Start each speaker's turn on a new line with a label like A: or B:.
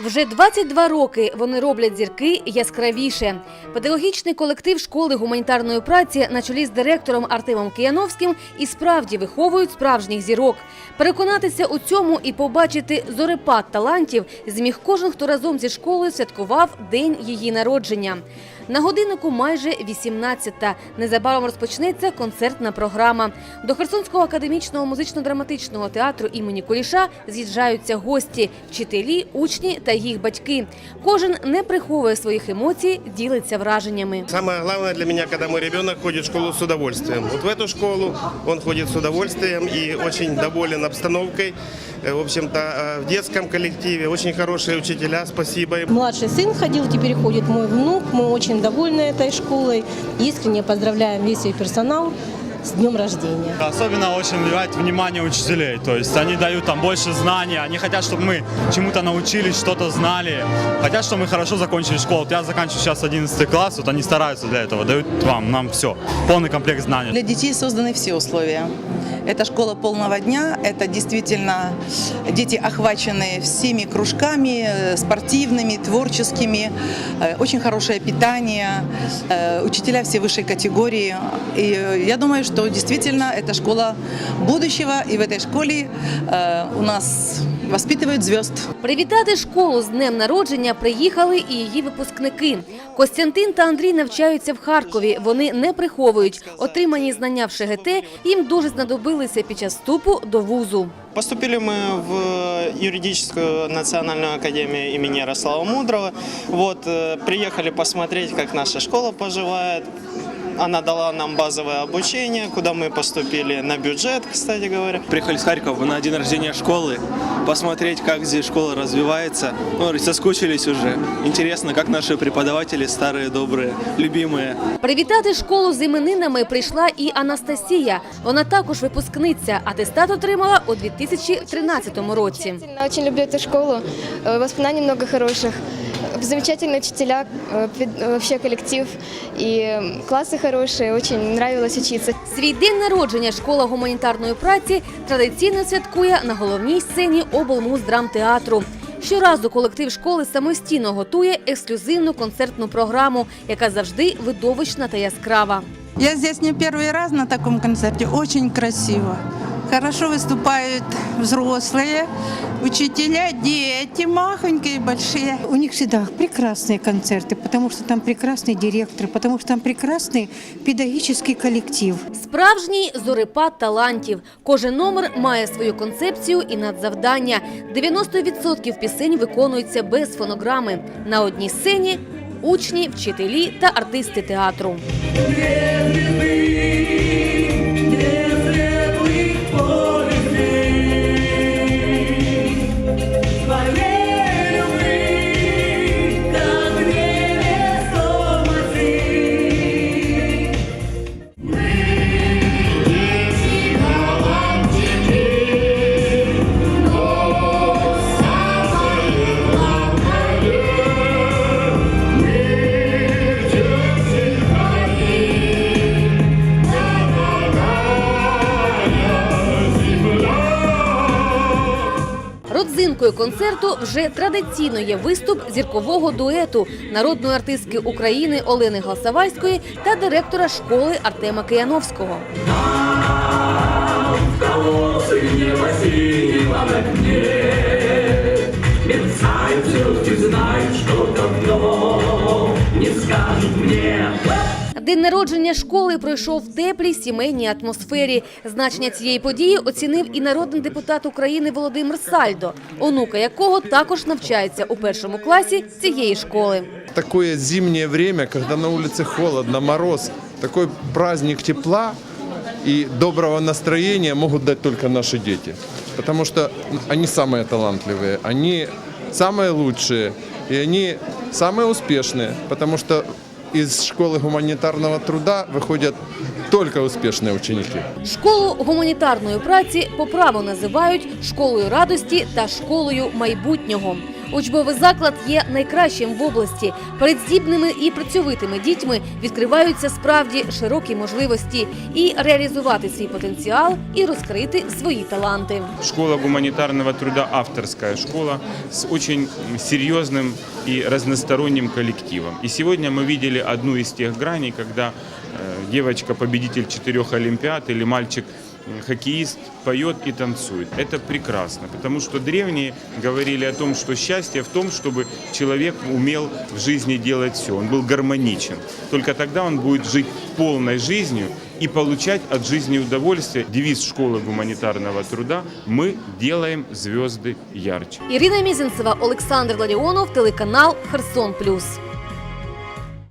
A: Вже 22 роки вони роблять зірки яскравіше. Педагогічний колектив школи гуманітарної праці на чолі з директором Артемом Кияновським і справді виховують справжніх зірок. Переконатися у цьому і побачити зорепад талантів зміг кожен, хто разом зі школою святкував день її народження. На годиннику майже 18-та. Незабаром розпочнеться концертна програма. До Херсонського академічного музично-драматичного театру імені Куліша з'їжджаються гості, вчителі, учні та їх батьки. Кожен не приховує своїх емоцій, ділиться враженнями.
B: Самое главное для меня, когда мой ребенок ходит в школу с удовольствием. Вот в эту школу он ходит с удовольствием и очень доволен обстановкой. Э, В общем-то, э, в детском коллективе очень хорошие учителя, спасибо им.
C: Младший сын ходил, теперь ходит мой внук. Мы очень довольны этой школой. Искренне поздравляем весь ее персонал с днем рождения.
D: Особенно очень уделяют внимание учителей. То есть они дают там больше знаний, они хотят, чтобы мы чему-то научились, что-то знали. Хотят, чтобы мы хорошо закончили школу. Вот я заканчиваю сейчас 11 класс, вот они стараются для этого, дают вам, нам все, полный комплект знаний.
E: Для детей созданы все условия. Это школа полного дня, это действительно дети, охваченные всеми кружками, э, спортивными, творческими, э, очень хорошее питание, э, учителя все высшей категории. И я думаю, что действительно это школа будущего, и в этой школе э, у нас воспитывают звезд.
A: Привітати школу з днем народження приїхали і її випускники. Костянтин та Андрій навчаються в Харкові. Вони не приховують. Отримані знання в ШГТ їм дуже знадобилися під час вступу до вузу.
F: Поступили мы в юридическую национальную академию имени Ярослава Мудрого. Вот, э, приехали посмотреть, как наша школа поживает. Она дала нам базовое обучение, куда мы поступили на бюджет, кстати говоря.
G: Приехали с Харькова на день рождения школы, посмотреть, как здесь школа развивается. Ну, соскучились уже. Интересно, как наши преподаватели, старые, добрые, любимые.
A: Привітати школу з іменинами прийшла і Анастасія. Вона також випускниця. Атестат отримала у 2013 році.
H: Замечательно, Очень люблю эту школу. Э, Воспоминаний много хороших. Э, Замечательные учителя, э, пед- э, вообще коллектив. И э, классы хорошие, очень нравилось учиться.
A: Свій день народження школа гуманітарної праці традиційно святкує на головній сцені облмуздрамтеатру. Щоразу колектив школи самостійно готує ексклюзивну концертну програму, яка завжди видовищна та яскрава.
I: Я здесь не первый раз на таком концерте. Очень красиво. Хорошо выступают взрослые, учителя, дети, махонькие и большие.
J: У них всегда прекрасные концерты, потому что там прекрасный директор, потому что там прекрасный педагогический коллектив.
A: Справжній зорепад талантів. Кожен номер має свою концепцію і надзавдання. 90% пісень виконуються без фонограми. На одній сцені учні, вчителі та артисти театру. Родзинкою концерту вже традиційно є виступ зіркового дуету народної артистки України Олени Галсавайської та директора школи Артема Кияновського. День народження школи пройшов в теплій сімейній атмосфері. Значення цієї події оцінив і народний депутат України Володимир Сальдо, онука якого також навчається у першому класі цієї школи.
K: такое зимнее время, когда на улице холодно, мороз, такой праздник тепла и доброго настроения могут дать только наши дети. Потому что они самые талантливые, они самые лучшие, и они самые успешные, потому что из школы гуманитарного труда выходят только успешные ученики.
A: Школу гуманітарної праці по праву називають школою радості та школою майбутнього. Учбовий заклад є найкращим в області. Перед здібними і працьовитими дітьми відкриваються справді широкі можливості і реалізувати свій потенціал, і розкрити свої таланти.
L: Школа гуманитарного труда авторская школа с очень серьезным и разносторонним коллективом. И сегодня мы видели одну из тех граней, когда э, девочка победитель четырех олимпиад или мальчик м, хоккеист поет и танцует. Это прекрасно, потому что древние говорили о том, что счастье в том, чтобы человек умел в жизни делать все, он был гармоничен. Только тогда он будет жить полной жизнью и получать от жизни удовольствие. Девиз школы гуманитарного труда «Мы делаем звезды ярче».
A: Ірина Мізинцева, Олександр Ладіонов, телеканал Херсон Плюс.